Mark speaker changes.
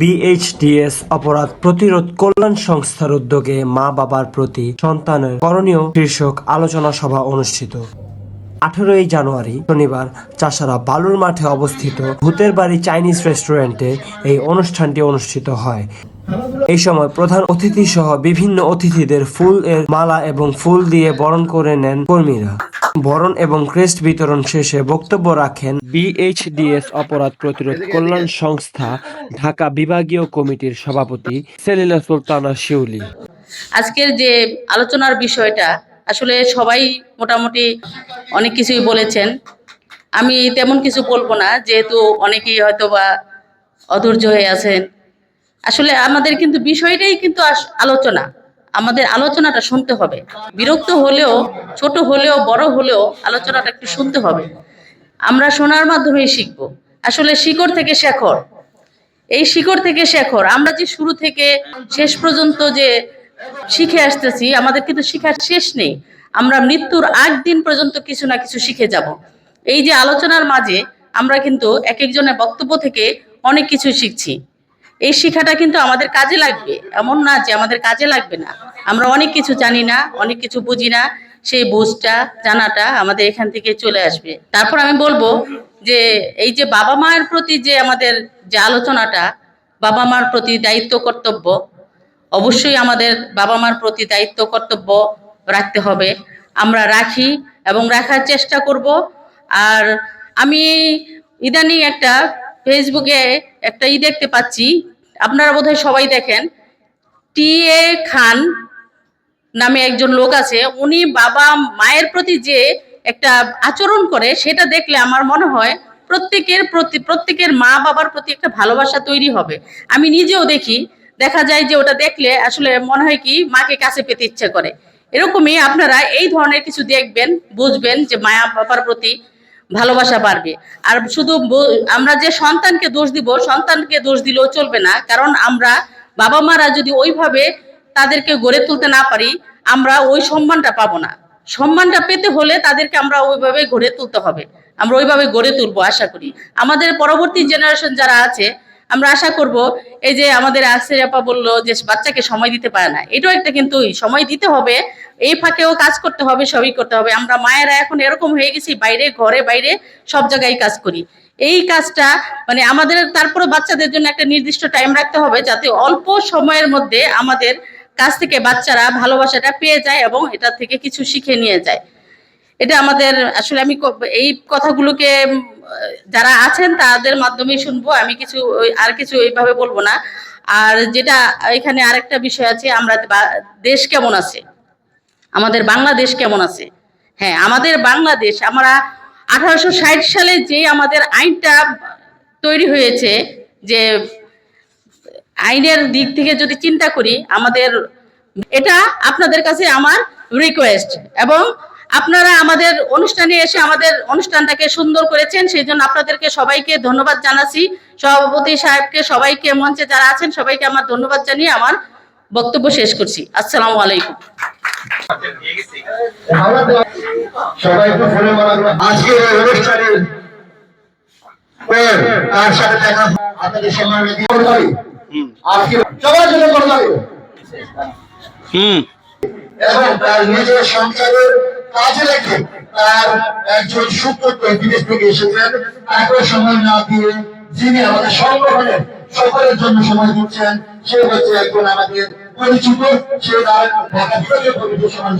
Speaker 1: বিএইচডিএস অপরাধ প্রতিরোধ কল্যাণ সংস্থার উদ্যোগে মা বাবার প্রতি সন্তানের করণীয় শীর্ষক আলোচনা সভা অনুষ্ঠিত। আঠেরোই জানুয়ারি, শনিবার চাষারা বালুর মাঠে অবস্থিত ভূতের বাড়ি চাইনিজ রেস্টুরেন্টে এই অনুষ্ঠানটি অনুষ্ঠিত হয়। এই সময় প্রধান অতিথি সহ বিভিন্ন অতিথিদের ফুল এর মালা এবং ফুল দিয়ে বরণ করে নেন কর্মীরা। বরণ এবং ক্রেস্ট বিতরণ শেষে বক্তব্য রাখেন বিএইচডিএস অপরাধ প্রতিরোধ কল্যাণ সংস্থা ঢাকা বিভাগীয় কমিটির সভাপতি সেলিনা সুলতানা শিউলি।
Speaker 2: আজকের যে আলোচনার বিষয়টা আসলে সবাই মোটামুটি অনেক কিছুই বলেছেন। আমি তেমন কিছু বলব না যেহেতু অনেকেই হয়তো বা অধৈর্য হয়ে আছেন। আসলে আমাদের কিন্তু বিষয়টাই কিন্তু আলোচনা। আমাদের আলোচনাটা শুনতে হবে। বিরক্ত হলেও, ছোট হলেও, বড় হলেও আলোচনাটা একটু শুনতে হবে। আমরা শোনার মাধ্যমেই শিখব। আসলে শিকড় থেকে শেখর। এই শিকড় থেকে শেখর। আমরা যে শুরু থেকে শেষ পর্যন্ত যে শিখে আসতেছি, আমাদের কিন্তু শিখার শেষ নেই। আমরা মৃত্যুর আগ দিন পর্যন্ত কিছু না কিছু শিখে যাব। এই যে আলোচনার মাঝে আমরা কিন্তু এক একজনের বক্তব্য থেকে অনেক কিছু শিখছি। এই শিক্ষাটা কিন্তু আমাদের কাজে লাগবে। এমন না যে আমাদের কাজে লাগবে না। আমরা অনেক কিছু জানি না, অনেক কিছু বুঝি না। সেই বুঝটা, জানাটা আমাদের এখান থেকে চলে আসবে। তারপর আমি বলব যে এই যে বাবা মায়ের প্রতি যে আমাদের যে আলোচনাটা, বাবা মার প্রতি দায়িত্ব, কর্তব্য, অবশ্যই আমাদের বাবা মার প্রতি দায়িত্ব, কর্তব্য রাখতে হবে। আমরা রাখি এবং রাখার চেষ্টা করব। আর আমি ইদানিং একটা ফেসবুকে একটা ই দেখতে পাচ্ছি আপনারা বোধহয় সবাই দেখেন, টি এ খান নামে একজন লোক আছে, উনি বাবা মায়ের প্রতি যে একটা আচরণ করে, সেটা দেখলে আমার মনে হয় প্রত্যেকের প্রতি, প্রত্যেকের মা বাবার প্রতি একটা ভালোবাসা তৈরি হবে। আমি নিজেও দেখি, দেখা যায় যে ওটা দেখলে আসলে মনে হয় কি মাকে কাছে পেতে ইচ্ছে করে। এরকমই আপনারা এই ধরনের কিছু দেখবেন, বুঝবেন যে মায়া বাবার প্রতি ভালোবাসা বাড়বে আর শুধু আমরা যে সন্তানকে দোষ দিব, সন্তানকে দোষ দিলেও চলবে না। কারণ আমরা বাবা মারা যদি ওইভাবে তাদেরকে গড়ে তুলতে না পারি, আমরা ওই সম্মানটা পাবো না। সম্মানটা পেতে হলে তাদেরকে আমরা ওইভাবে গড়ে তুলতে হবে। আমরা ওইভাবে গড়ে তুলবো, আশা করি। আমাদের পরবর্তী জেনারেশন যারা আছে আমরা আশা করব, এই যে আমাদের আসির আপা বলল যে বাচ্চাকে সময় দিতে পারে না, এটাও একটা কিন্তু সময় দিতে হবে, এই ফাঁকেও কাজ করতে হবে, সবই করতে হবে। আমরা মায়েরা এখন এরকম হয়ে গেছি, বাইরে, ঘরে, বাইরে সব জায়গায় কাজ করি। এই কাজটা মানে আমাদের তারপরে বাচ্চাদের জন্য একটা নির্দিষ্ট টাইম রাখতে হবে, যাতে অল্প সময়ের মধ্যে আমাদের কাছ থেকে বাচ্চারা ভালোবাসাটা পেয়ে যায় এবং এটা থেকে কিছু শিখে নিয়ে যায়। এটা আমাদের, আসলে আমি এই কথাগুলোকে যারা আছেন তাদের মাধ্যমেই শুনব, আমি কিছু আর কিছু এইভাবে বলব না। আর যেটা এখানে আরেকটা বিষয় আছে, আমরা দেশ কেমন আছে? আমাদের বাংলাদেশ কেমন আছে? হ্যাঁ আমাদের বাংলাদেশ, আমরা আঠারোশো ষাট সালে যে আমাদের আইনটা তৈরি হয়েছে, যে আইনের দিক থেকে যদি চিন্তা করি, আমাদের এটা আপনাদের কাছে আমার রিকোয়েস্ট এবং আপনারা আমাদের অনুষ্ঠানে এসে আমাদের অনুষ্ঠানটাকে সুন্দর করেছেন সেই জন্য আপনাদেরকে সবাইকে ধন্যবাদ জানাচ্ছি। সভাপতি সাহেবকে সবাইকে মঞ্চে যারা আছেন সবাইকে আমার ধন্যবাদ জানিয়ে আমার বক্তব্য শেষ করছি। আসসালামু আলাইকুম।
Speaker 3: সবাইকে আজকের অনুষ্ঠানের তার সাথে দেখা আপনাদের সম্মানে আজকে সবার জন্য করতালি এবং তার নিজের সংসারের কাজে লাগে তার একজন সুপ্রত বিদেশ থেকে এসেছেন। তাকে সময় না দিয়ে যিনি আমাদের সংগঠনের সকলের জন্য সময় দিচ্ছেন, সে হচ্ছে একজন আমাদের পরিচিত, সে তার ঢাকা বিভাগীয় সমান